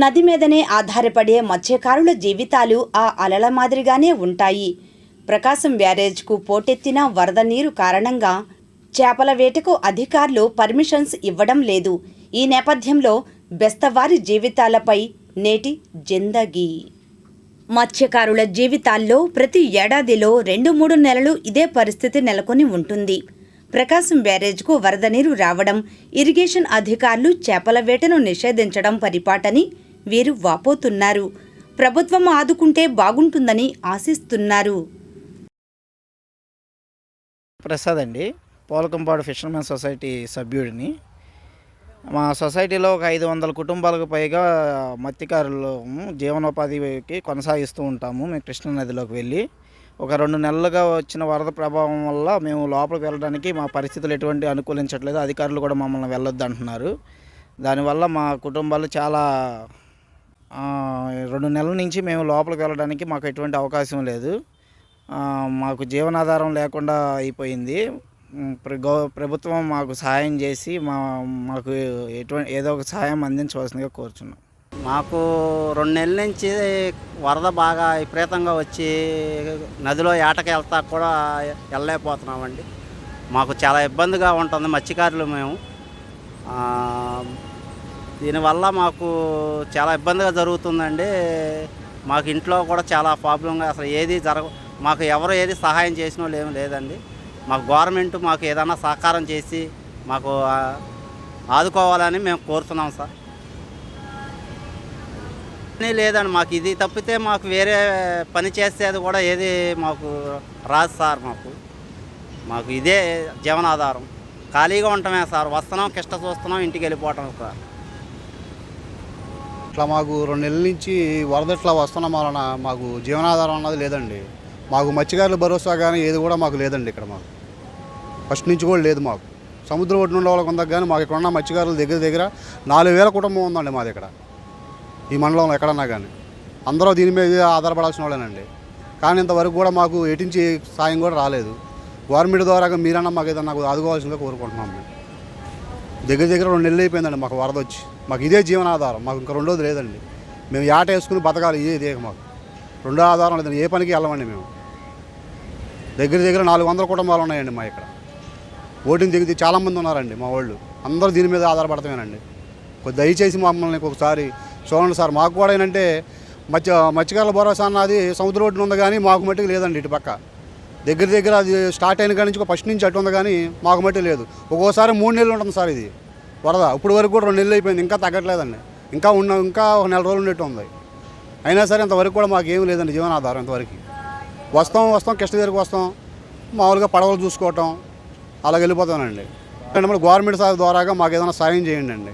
నది మీదనే ఆధారపడే మత్స్యకారుల జీవితాలు ఆ అలల మాదిరిగానే ఉంటాయి. ప్రకాశం బ్యారేజ్కు పోటెత్తిన వరద నీరు కారణంగా చేపల వేటకు అధికారులు పర్మిషన్స్ ఇవ్వడం లేదు. ఈ నేపథ్యంలో బెస్తవారి జీవితాలపై నేటి జిందగీ. మత్స్యకారుల జీవితాల్లో ప్రతి ఏడాదిలో రెండు మూడు నెలలు ఇదే పరిస్థితి నెలకొని ఉంటుంది. ప్రకాశం బ్యారేజ్కు వరద నీరు రావడం ఇరిగేషన్ అధికారులు చేపల వేటను నిషేధించడం పరిపాటని వీరు వాపోతున్నారు. ప్రభుత్వం ఆదుకుంటే బాగుంటుందని ఆశిస్తున్నారు. ప్రసాద్ అండి. పోలకంపాడు ఫిషర్మెన్ సొసైటీ సభ్యుడిని. మా సొసైటీలో ఒక ఐదు వందల కుటుంబాలకు పైగా మత్స్యకారులు జీవనోపాధికి కొనసాగిస్తూ ఉంటాము. మేము కృష్ణా నదిలోకి వెళ్ళి ఒక రెండు నెలలుగా వచ్చిన వరద ప్రభావం వల్ల మేము లోపలికి వెళ్ళడానికి మా పరిస్థితులు ఎటువంటి అనుకూలించట్లేదు. అధికారులు కూడా మమ్మల్ని వెళ్ళొద్దు అంటున్నారు దానివల్ల మా కుటుంబాలు చాలా రెండు నెలల నుంచి మేము లోపలికి వెళ్ళడానికి మాకు ఎటువంటి అవకాశం లేదు. మాకు జీవనాధారం లేకుండా అయిపోయింది. ప్ర- ప్రభుత్వం మాకు సహాయం చేసి మా మాకు ఎటువంటి ఏదో ఒక సహాయం అందించవలసిందిగా కోరుచున్నాం. మాకు రెండు నెలల నుంచి వరద బాగా విపరీతంగా వచ్చి నదిలో ఏటకి వెళ్తా కూడా వెళ్ళలేకపోతున్నామండి. మాకు చాలా ఇబ్బందిగా ఉంటుంది మత్స్యకారులు మేము. దీనివల్ల మాకు చాలా ఇబ్బందిగా జరుగుతుందండి. మాకు ఇంట్లో కూడా చాలా ప్రాబ్లంగా అసలు ఏది జరగ మాకు ఎవరు ఏది సహాయం చేసిన వాళ్ళు ఏమీ లేదండి. మాకు గవర్నమెంట్ మాకు ఏదైనా సహకారం చేసి మాకు ఆదుకోవాలని మేము కోరుతున్నాం సార్. లేదండి మాకు ఇది తప్పితే మాకు వేరే పని చేసేది కూడా ఏది మాకు రాదు సార్ మాకు. మాకు ఇదే జీవనాధారం. ఖాళీగా ఉండటమే సార్ వస్తున్నాం కిష్ట చూస్తున్నాం ఇంటికి వెళ్ళిపోవటం సార్. ఇట్లా మాకు రెండు నెలల నుంచి వరద ఇట్లా వస్తున్నాం వలన మాకు జీవనాధారం అన్నది లేదండి. మాకు మత్స్యకారుల భరోసా కానీ ఏది కూడా మాకు లేదండి ఇక్కడ మాకు. ఫస్ట్ నుంచి కూడా లేదు మాకు. సముద్రం ఒడ్డు ఉండే వాళ్ళకి ఉందా కానీ మాకు ఇక్కడ ఉన్న మత్స్యకారుల దగ్గర దగ్గర నాలుగు వేల కుటుంబం ఉందండి మాది ఇక్కడ. ఈ మండలంలో ఎక్కడన్నా కానీ. అందరూ దీని మీద ఆధారపడాల్సిన వాళ్ళేనండి. కానీ ఇంతవరకు కూడా మాకు ఎటించి సాయం కూడా రాలేదు. గవర్నమెంట్ ద్వారా మీరన్నా మాకు ఏదన్నా ఆదుకోవాల్సిందిగా కోరుకుంటున్నాం మేము. దగ్గర దగ్గర రెండు నెలలు అయిపోయిందండి మాకు వరద వచ్చి. మాకు ఇదే జీవనాధారం. మాకు ఇంకా రెండోది లేదండి. మేము యాట వేసుకుని బతకాలి ఇదే ఇదే మాకు. రెండో ఆధారం లేదండి. ఏ పనికి వెళ్ళమండి మేము. దగ్గర దగ్గర నాలుగు వందల కుటుంబాలు ఉన్నాయండి మా ఇక్కడ. ఓటింగ్ దిగితే చాలామంది ఉన్నారండి మా వాళ్ళు. అందరూ దీని మీద ఆధారపడతామేనండి కొద్ది దయచేసి మమ్మల్ని ఒకసారి చూడండి సార్. మాకు కూడా ఏంటంటే మత్స్య మత్స్యకారుల భరోసా అన్నది సముద్ర ఒడ్డున ఉంది కానీ మాకు మట్టుకు లేదండి ఇటు పక్క దగ్గర దగ్గర అది స్టార్ట్ అయిన కాడి నుంచి ఫస్ట్ నుంచి అటు ఉంది కానీ మాకు మట్టి లేదు. ఒక్కోసారి మూడు నెలలు ఉంటుంది సార్ ఇది. వరద. ఇప్పుడు వరకు కూడా రెండు నెలలు అయిపోయింది. ఇంకా తగ్గట్లేదండి. ఇంకా ఉన్న ఇంకా ఒక నెల రోజులు ఉండేట్టు ఉంది. అయినా సరే ఇంతవరకు కూడా మాకు ఏం లేదండి జీవనాధారం ఇంతవరకు వస్తాం వస్తాం కిష్ట దగ్గరికి వస్తాం. మామూలుగా పడవలు చూసుకోవటం అలా వెళ్ళిపోతానండి అంటే గవర్నమెంట్ సార్ ద్వారాగా మాకు ఏదైనా సాయం చేయండి అండి.